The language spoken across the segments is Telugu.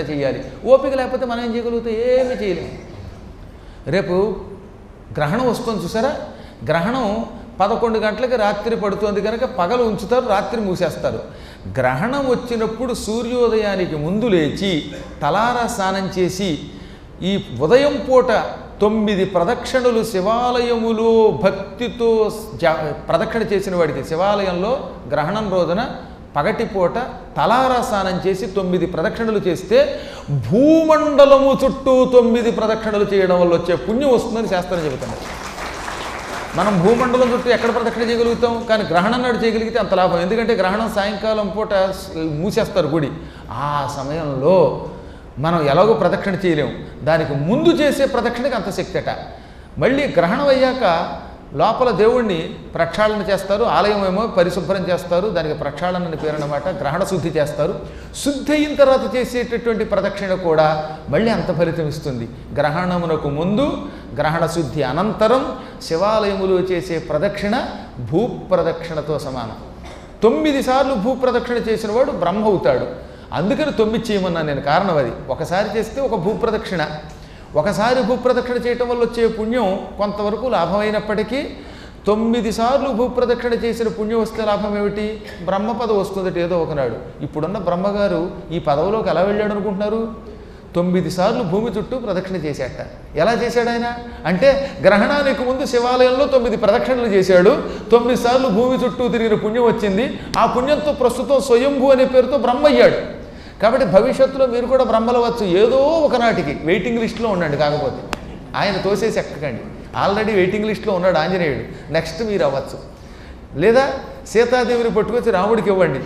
చేయాలి. ఓపిక లేకపోతే మనం ఏం చేయగలుగుతాం? ఏమీ చేయలేము రేపు గ్రహణం వస్తుంది చూసారా? గ్రహణం పదకొండు గంటలకి రాత్రి పడుతుంది కనుక పగలు ఉంచుతారు రాత్రి మూసేస్తారు. గ్రహణం వచ్చినప్పుడు సూర్యోదయానికి ముందు లేచి తలారా స్నానం చేసి ఈ ఉదయం పూట తొమ్మిది ప్రదక్షిణలు శివాలయములో భక్తితో ప్రదక్షిణ చేసిన వాడికి శివాలయంలో గ్రహణం రోజున పగటిపూట తలారా స్నానం చేసి తొమ్మిది ప్రదక్షిణలు చేస్తే భూమండలము చుట్టూ తొమ్మిది ప్రదక్షిణలు చేయడం వల్ల వచ్చే పుణ్యం వస్తుందని శాస్త్రం చెబుతున్నారు మనం భూమండలం చుట్టూ ఎక్కడ ప్రదక్షిణ చేయగలుగుతాం? కానీ గ్రహణం నాడు చేయగలిగితే అంత లాభం. ఎందుకంటే గ్రహణం సాయంకాలం పూట మూసేస్తారు గుడి. ఆ సమయంలో మనం ఎలాగో ప్రదక్షిణ చేయలేము. దానికి ముందు చేసే ప్రదక్షిణకి అంత శక్తి అట. మళ్ళీ గ్రహణం అయ్యాక లోపల దేవుణ్ణి ప్రక్షాళన చేస్తారు ఆలయం ఏమో పరిశుభ్రం చేస్తారు దానికి ప్రక్షాళన అని పేరు అన్నమాట గ్రహణ శుద్ధి చేస్తారు. శుద్ధి అయిన తర్వాత చేసేటటువంటి ప్రదక్షిణ కూడా మళ్ళీ అంత ఫలితం ఇస్తుంది. గ్రహణమునకు ముందు గ్రహణ శుద్ధి అనంతరం శివాలయములో చేసే ప్రదక్షిణ భూప్రదక్షిణతో సమానం. తొమ్మిది సార్లు భూప్రదక్షిణ చేసిన వాడు బ్రహ్మ అవుతాడు. అందుకని తొమ్మిది చేయమన్నాను నేను. కారణం అది. ఒకసారి చేస్తే ఒక భూప్రదక్షిణ ఒకసారి భూప్రదక్షిణ చేయటం వల్ల వచ్చే పుణ్యం కొంతవరకు లాభమైనప్పటికీ తొమ్మిది సార్లు భూప్రదక్షిణ చేసిన పుణ్యం వస్తే లాభం ఏమిటి? బ్రహ్మ పదవి వస్తుందట ఏదో ఒకనాడు ఇప్పుడున్న బ్రహ్మగారు ఈ పదవిలోకి ఎలా వెళ్ళాడు అనుకుంటున్నారు? తొమ్మిది సార్లు భూమి చుట్టూ ప్రదక్షిణ చేశాట ఎలా చేశాడు ఆయన? అంటే గ్రహణానికి ముందు శివాలయంలో తొమ్మిది ప్రదక్షిణలు చేశాడు. తొమ్మిది సార్లు భూమి చుట్టూ తిరిగిన పుణ్యం వచ్చింది. ఆ పుణ్యంతో ప్రస్తుతం స్వయంభూ అనే పేరుతో బ్రహ్మయ్యాడు కాబట్టి భవిష్యత్తులో మీరు కూడా బ్రహ్మలవచ్చు. ఏదో ఒకనాటికి వెయిటింగ్ లిస్ట్లో ఉండండి కాకపోతే. ఆయన తోసేసి ఎక్కకండి. ఆల్రెడీ వెయిటింగ్ లిస్ట్లో ఉన్నాడు ఆంజనేయుడు. నెక్స్ట్ మీరు అవ్వచ్చు. లేదా సీతాదేవిని పట్టుకొచ్చి రాముడికి ఇవ్వండి.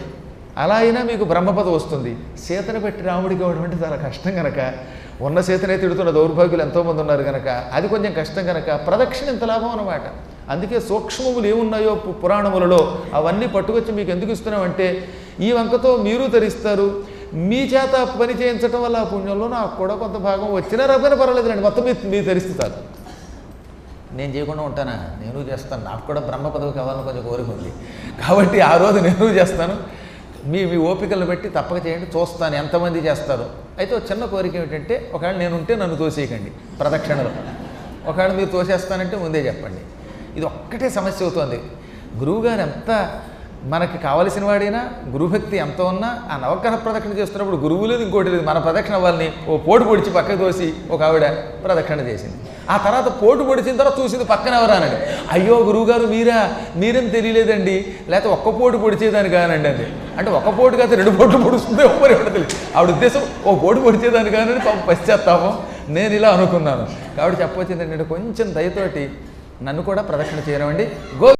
అలా అయినా మీకు బ్రహ్మపద వస్తుంది. సీతను పెట్టి రాముడికి ఇవ్వడం అంటే చాలా కష్టం కనుక ఉన్న సీతనే తిడుతున్న దౌర్భాగ్యులు ఎంతోమంది ఉన్నారు కనుక అది కొంచెం కష్టం కనుక ప్రదక్షిణ ఇంత లాభం అన్నమాట. అందుకే సూక్ష్మములు ఏమున్నాయో పురాణములలో అవన్నీ పట్టుకొచ్చి మీకు ఎందుకు ఇస్తున్నామంటే ఈ వంకతో మీరు తరిస్తారు. మీ చేత పని చేయించడం వల్ల ఆ పుణ్యంలో నాకు కూడా కొంత భాగం వచ్చినా రాకపోయినా పర్వాలేదులేండి. మొత్తం మీ మీ తరిస్తారు నేను చేయకుండా ఉంటానా? నేను చేస్తాను. నాకు కూడా బ్రహ్మ పదవి కావాలని కొంచెం కోరిక ఉంది. కాబట్టి ఆ రోజు నేను చేస్తాను. మీ మీ ఓపికలు పెట్టి తప్పక చేయండి. చూస్తాను ఎంతమంది చేస్తారు. అయితే ఒక చిన్న కోరిక ఏమిటంటే ఒకవేళ నేను ఉంటే నన్ను తోసేయకండి ప్రదక్షిణలో. ఒకవేళ మీరు తోసేస్తానంటే ముందే చెప్పండి. ఇది ఒక్కటే సమస్య అవుతుంది. గురువుగారు ఎంత మనకి కావలసిన వాడైనా గురుభక్తి ఎంత ఉన్నా ఆ నవగ్రహ ప్రదక్షిణ చేస్తున్నప్పుడు గురువు లేదు ఇంకోటి లేదు. మన ప్రదక్షిణ వాళ్ళని ఓ పోటు పొడిచి పక్కకు తోసి ఒక ఆవిడ ప్రదక్షిణ చేసింది. ఆ తర్వాత పోటు పొడిచిన తర్వాత చూసింది పక్కన ఎవరానండి అయ్యో గురువుగారు మీరా? మీరేం తెలియలేదండి? లేకపోతే ఒక్క పోటు పొడిచేదాని కానండి అది. అంటే ఒక పోటు కాదు రెండు పోట్లు పొడుస్తుంది మరి తెలియదు. ఆవిడ ఉద్దేశం ఓ పోటు పొడిచేదాని కానని పాపం పశ్చాత్తాపం. నేను ఇలా అనుకున్నాను. కాబట్టి చెప్పొచ్చింది కొంచెం దయతోటి నన్ను కూడా ప్రదక్షిణ చేయనివ్వండి. గో